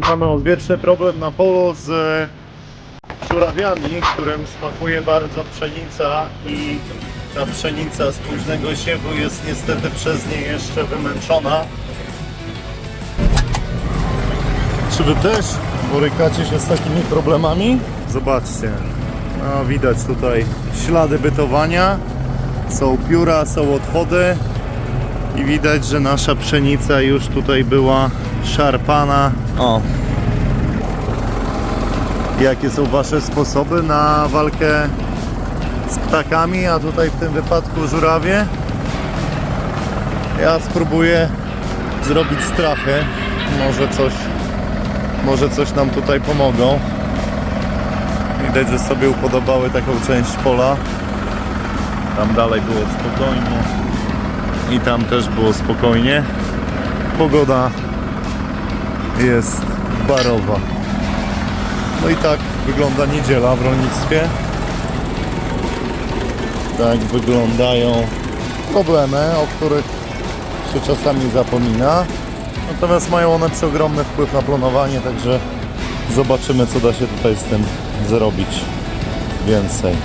mamy odwieczny problem na polu z żurawiami, którym smakuje bardzo pszenica i ta pszenica z późnego siewu jest niestety przez nie jeszcze wymęczona. Czy wy też borykacie się z takimi problemami? Zobaczcie, no, widać tutaj ślady bytowania, są pióra, są odchody i widać, że nasza pszenica już tutaj była szarpana. O. Jakie są Wasze sposoby na walkę z ptakami, a tutaj w tym wypadku żurawie? Ja spróbuję zrobić strachy. Może coś, może coś nam tutaj pomogą. Widać, że sobie upodobały taką część pola. Tam dalej było spokojnie. I tam też było spokojnie. Pogoda jest barowa. No i tak wygląda niedziela w rolnictwie. Tak wyglądają problemy, o których się czasami zapomina. Natomiast mają one przeogromny wpływ na planowanie, także zobaczymy co da się tutaj z tym zrobić więcej.